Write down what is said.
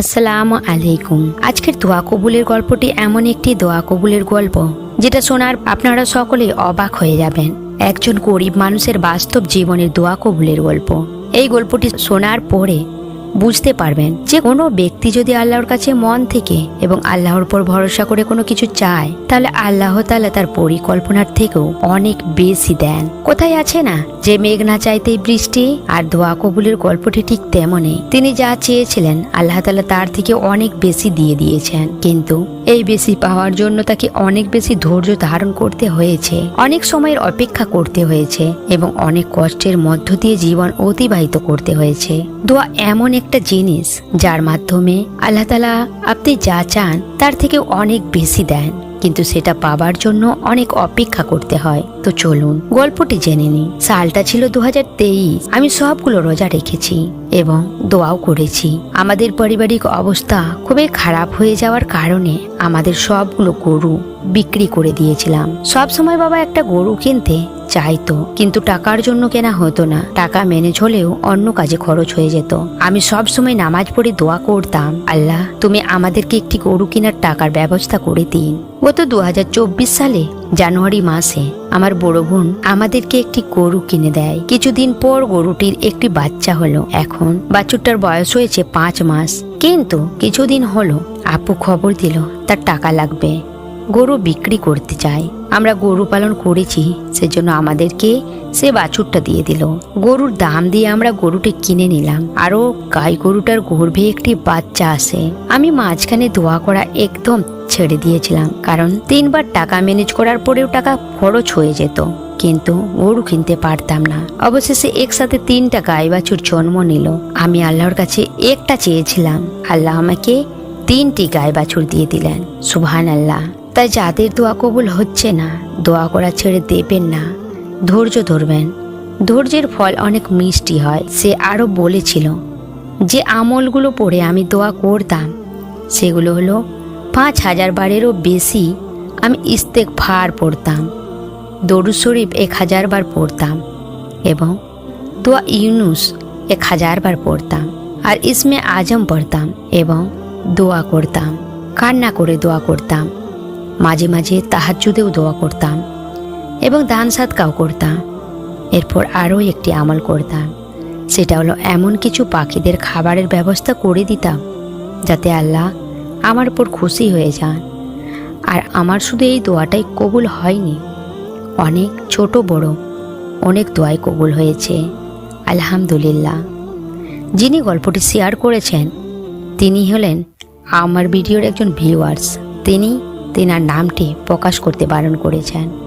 আসসালামু আলাইকুম। আজকের দোয়া কবুলের গল্পটি এমন একটি দোয়া কবুলের গল্প, যেটা শোনার আপনারা সকলে অবাক হয়ে যাবেন। একজন গরিব মানুষের বাস্তব জীবনের দোয়া কবুলের গল্প। এই গল্পটি শোনার পরে বুঝতে পারবেন যে কোনো ব্যক্তি যদি আল্লাহর কাছে মন থেকে এবং আল্লাহর উপর ভরসা করে কোনো কিছু চায়, তাহলে আল্লাহ তাআলা তার পরিকল্পনার থেকেও অনেক বেশি দেন। কোথায় আছে না? যে মেঘ না চাইতেই বৃষ্টি আর দোয়া কবুলের গল্পটি ঠিক তেমনই তিনি যা চেয়েছিলেন, আল্লাহ তাআলা তার থেকে অনেক বেশি দিয়ে দিয়েছেন। কিন্তু এই বেশি পাওয়ার জন্য তাকে অনেক বেশি ধৈর্য ধারণ করতে হয়েছে। অনেক সময়ের অপেক্ষা করতে হয়েছে এবং অনেক কষ্টের মধ্য দিয়ে জীবন অতিবাহিত করতে হয়েছে। দোয়া এমন একটা জিনিস যার মাধ্যমে আল্লাহ তালা আপনি যা চান তার থেকে অনেক বেশি দেন। কিন্তু সেটা পাবার জন্য অনেক অপেক্ষা করতে হয়। তো চলুন, গল্পটি জেনে নিই। সালটা ছিল দু হাজার তেইশ। আমি সবগুলো রোজা রেখেছি এবং দোয়াও করেছি। আমাদের পারিবারিক অবস্থা খুবই খারাপ হয়ে যাওয়ার কারণে আমাদের সবগুলো গরু বিক্রি করে দিয়েছিলাম। সব সময় বাবা একটা গরু কিনতে চাইতো, কিন্তু টাকার জন্য কেনা হতো না। টাকা ম্যানেজ হলেও অন্য কাজে খরচ হয়ে যেত। আমি সব সময় নামাজ পড়ে দোয়া করতাম, আল্লাহ, তুমি আমাদেরকে একটি গরু কেনার টাকার ব্যবস্থা করে দিন। গত দু হাজার চব্বিশ সালে, জানুয়ারি মাসে, আমার বড় বোন আমাদেরকে একটি গরু কিনে দেয়। কিছুদিন পর গরুটির একটি বাচ্চা হলো। এখন বাছুরটার বয়স হয়েছে পাঁচ মাস। কিন্তু কিছুদিন হলো, আপু খবর দিল, তার টাকা লাগবে। গরু বিক্রি করতে চায় আমরা গরু পালন করেছি, সেজন্য আমাদেরকে সে বাছুরটা দিয়ে দিল। গরুর দাম দিয়ে আমরা গরুটি কিনে নিলাম। আরও গাই গরুটার গর্ভে একটি বাচ্চা আসে আমি মাঝখানে দোয়া করা একদম ছেড়ে দিয়েছিলাম, কারণ তিনবার টাকা ম্যানেজ করার পরেও টাকা খরচ হয়ে যেত। কিন্তু গরু কিনতে পারতাম না। অবশেষে একসাথে তিনটা গাই বাছুর জন্ম নিল। আমি আল্লাহর কাছে একটা চেয়েছিলাম। আল্লাহ আমাকে তিনটি গায়ে বাছুর দিয়ে দিলেন। সুবহান আল্লাহ তাই যাদের দোয়া কবুল হচ্ছে না, দোয়া করা ছেড়ে দেবেন না। ধৈর্য ধরবেন। ধৈর্যের ফল অনেক মিষ্টি হয়, সে আরও বলেছিল, যে আমলগুলো পড়ে আমি দোয়া করতাম, সেগুলো হলো, পাঁচ হাজার বারেরও বেশি আমি ইস্তেক ভার পড়তাম দরু শরীফ এক হাজার বার পড়তাম এবং দোয়া ইউনুস এক হাজার বার পড়তাম আর ইসমে আজম পড়তাম এবং দোয়া করতাম, কান্না করে দোয়া করতাম। মাঝে মাঝে তাহাজুদেও দোয়া করতাম এবং দান সাদকাও করতাম। এরপর আরও একটি আমল করতাম। সেটা হলো এমন কিছু পাখিদের খাবারের ব্যবস্থা করে দিতাম যাতে আল্লাহ আমার উপর খুশি হয়ে যান। আর আমার শুধু এই দোয়াটাই কবুল হয়নি। অনেক ছোট বড় অনেক দোয়াই কবুল হয়েছে। আলহামদুলিল্লাহ। যিনি গল্পটি শেয়ার করেছেন, তিনি হলেন আমার ভিডিওর একজন ভিউয়ার্স। তিনি তেনার নামটি প্রকাশ করতে বারণ করেছেন।